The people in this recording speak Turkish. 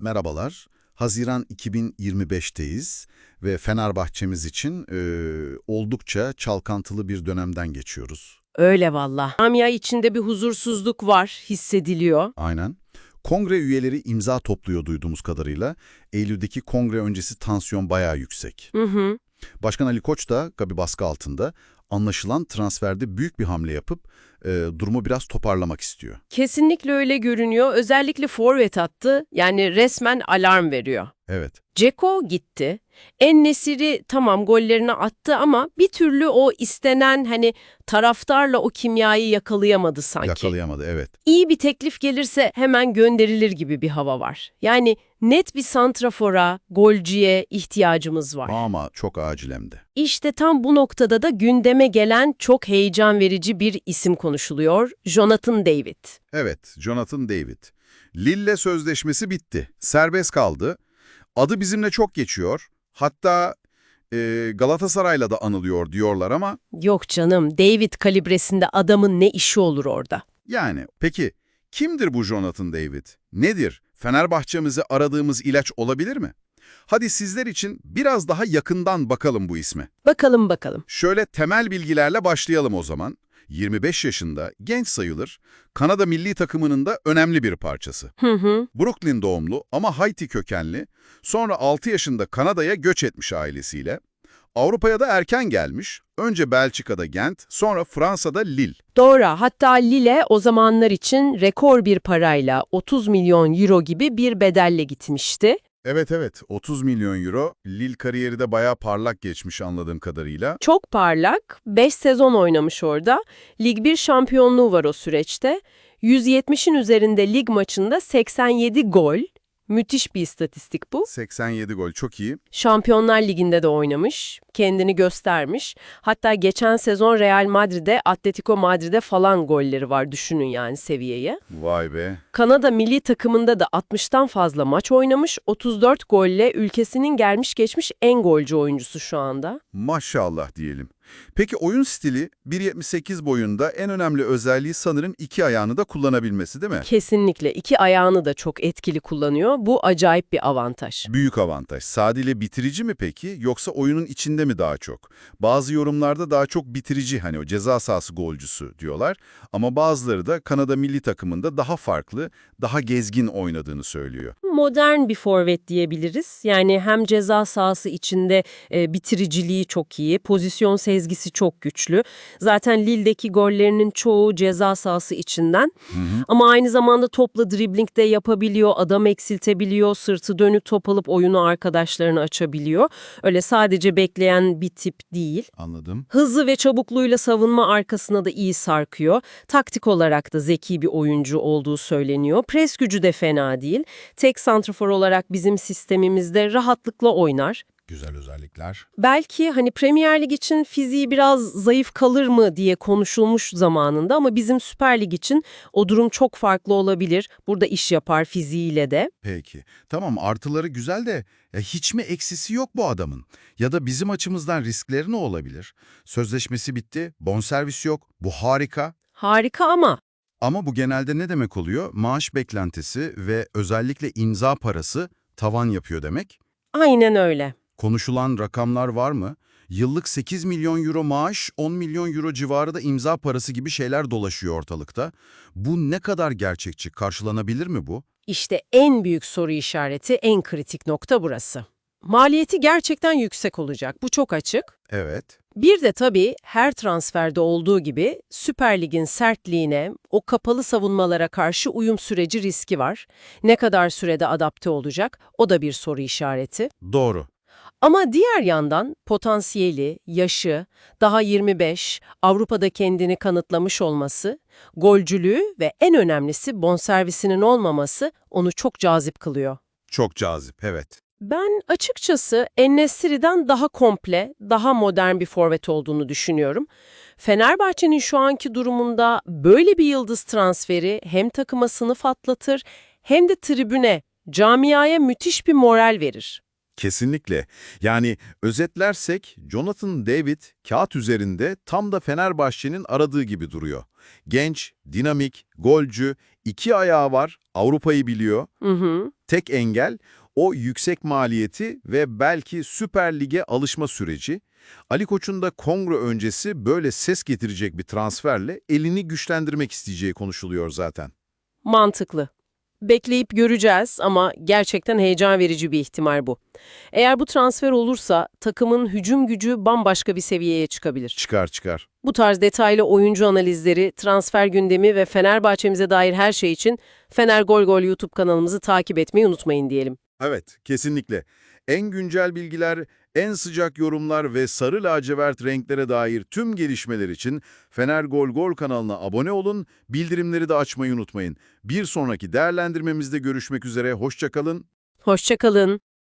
Merhabalar. Haziran 2025'teyiz ve Fenerbahçemiz için e, oldukça çalkantılı bir dönemden geçiyoruz. Öyle valla. Camia içinde bir huzursuzluk var, hissediliyor. Aynen. Kongre üyeleri imza topluyor duyduğumuz kadarıyla. Eylül'deki kongre öncesi tansiyon bayağı yüksek. Hı hı. Başkan Ali Koç da Gabi baskı altında anlaşılan transferde büyük bir hamle yapıp e, durumu biraz toparlamak istiyor. Kesinlikle öyle görünüyor. Özellikle forvet attı. Yani resmen alarm veriyor. Evet. Ceko gitti. En-Nesyri tamam gollerini attı ama bir türlü o istenen hani taraftarla o kimyayı yakalayamadı sanki. Yakalayamadı evet. İyi bir teklif gelirse hemen gönderilir gibi bir hava var. Yani net bir santrafora, golcüye ihtiyacımız var. Ama çok acil hem de. İşte tam bu noktada da gündeme gelen çok heyecan verici bir isim konuşuluyor. Jonathan David. Evet, Jonathan David. Lille sözleşmesi bitti. Serbest kaldı. Adı bizimle çok geçiyor. Hatta e, Galatasaray'la da anılıyor diyorlar ama Yok canım, David kalibresinde adamın ne işi olur orada? yani peki kimdir bu Jonathan David? Nedir? Fenerbahçemize aradığımız ilaç olabilir mi? Hadi sizler için biraz daha yakından bakalım bu isme. Bakalım bakalım. Şöyle temel bilgilerle başlayalım o zaman. 25 yaşında, genç sayılır, Kanada milli takımının da önemli bir parçası. Hı hı. Brooklyn doğumlu ama Haiti kökenli, sonra 6 yaşında Kanada'ya göç etmiş ailesiyle. Avrupa'ya da erken gelmiş, önce Belçika'da Gent, sonra Fransa'da Lille. Doğru. Hatta Lille o zamanlar için rekor bir parayla 30 milyon euro gibi bir bedelle gitmişti. Evet evet, 30 milyon euro, Lille kariyeri de bayağı parlak geçmiş anladığım kadarıyla. Çok parlak, 5 sezon oynamış orada. Lig 1 şampiyonluğu var o süreçte. 170'in üzerinde lig maçında 87 gol. Müthiş bir istatistik bu. 87 gol, çok iyi. Şampiyonlar Ligi'nde de oynamış, kendini göstermiş. Hatta geçen sezon Real Madrid'e, Atletico Madrid'e falan golleri var düşünün yani seviyeyi. Vay be. Kanada milli takımında da 60'tan fazla maç oynamış, 34 golle ülkesinin gelmiş geçmiş en golcü oyuncusu şu anda. Maşallah diyelim. Peki oyun stili 1.78 boyunda en önemli özelliği sanırım iki ayağını da kullanabilmesi değil mi? Kesinlikle iki ayağını da çok etkili kullanıyor. Bu acayip bir avantaj. Büyük avantaj. Sadece bitirici mi peki yoksa oyunun içinde mi daha çok? Bazı yorumlarda daha çok bitirici hani o ceza sahası golcüsü diyorlar ama bazıları da Kanada milli takımında daha farklı, daha gezgin oynadığını söylüyor. Modern bir forvet diyebiliriz. Yani hem ceza sahası içinde e, bitiriciliği çok iyi, pozisyon sezgisi çok güçlü. Zaten Lille'deki gollerinin çoğu ceza sahası içinden. Ama aynı zamanda topla dribbling de yapabiliyor, adam eksiltebiliyor, sırtı dönük top alıp oyunu arkadaşlarına açabiliyor. Öyle sadece bekleyen bir tip değil. Anladım. Hızlı ve çabukluğuyla savunma arkasına da iyi sarkıyor. Taktik olarak da zeki bir oyuncu olduğu söyleniyor. Pres gücü de fena değil. Tek santrafor olarak bizim sistemimizde rahatlıkla oynar. Güzel özellikler. Belki hani Premier Lig için fiziği biraz zayıf kalır mı diye konuşulmuş zamanında ama bizim Süper Lig için o durum çok farklı olabilir. Burada iş yapar fiziğiyle de. Peki. Tamam artıları güzel de ya hiç mi eksisi yok bu adamın? Ya da bizim açımızdan riskleri ne olabilir? Sözleşmesi bitti, bonservis yok, bu harika. Harika ama Ama bu genelde ne demek oluyor? Maaş beklentisi ve özellikle imza parası tavan yapıyor demek. aynen öyle. Konuşulan rakamlar var mı? Yıllık 8 milyon euro maaş, 10 milyon euro civarı da imza parası gibi şeyler dolaşıyor ortalıkta. Bu ne kadar gerçekçi, karşılanabilir mi bu? İşte en büyük soru işareti, en kritik nokta burası. Maliyeti gerçekten yüksek olacak. Bu çok açık. Evet. Bir de tabii her transferde olduğu gibi Süper Lig'in sertliğine, o kapalı savunmalara karşı uyum süreci riski var. Ne kadar sürede adapte olacak o da bir soru işareti. Doğru. Ama diğer yandan potansiyeli, yaşı, daha 25, Avrupa'da kendini kanıtlamış olması, golcülüğü ve en önemlisi bonservisinin olmaması onu çok cazip kılıyor. Çok cazip, evet. Ben açıkçası Ennesiri'den daha komple, daha modern bir forvet olduğunu düşünüyorum. Fenerbahçe'nin şu anki durumunda böyle bir yıldız transferi hem takıma sınıf atlatır hem de tribüne, camiaya müthiş bir moral verir. Kesinlikle. Yani özetlersek Jonathan David kağıt üzerinde tam da Fenerbahçe'nin aradığı gibi duruyor. Genç, dinamik, golcü, İki ayağı var, Avrupa'yı biliyor. Hı hı. Tek engel o yüksek maliyeti ve belki Süper Lig'e alışma süreci. Ali Koç'un da kongre öncesi böyle ses getirecek bir transferle elini güçlendirmek isteyeceği konuşuluyor zaten. Mantıklı. Bekleyip göreceğiz ama gerçekten heyecan verici bir ihtimal bu. Eğer bu transfer olursa takımın hücum gücü bambaşka bir seviyeye çıkabilir. Çıkar çıkar. Bu tarz detaylı oyuncu analizleri, transfer gündemi ve Fenerbahçemize dair her şey için Fener Gol Gol YouTube kanalımızı takip etmeyi unutmayın diyelim. Evet, kesinlikle. En güncel bilgiler, en sıcak yorumlar ve sarı lacivert renklere dair tüm gelişmeler için Fener Gol Gol kanalına abone olun, bildirimleri de açmayı unutmayın. Bir sonraki değerlendirmemizde görüşmek üzere, hoşçakalın. Hoşçakalın.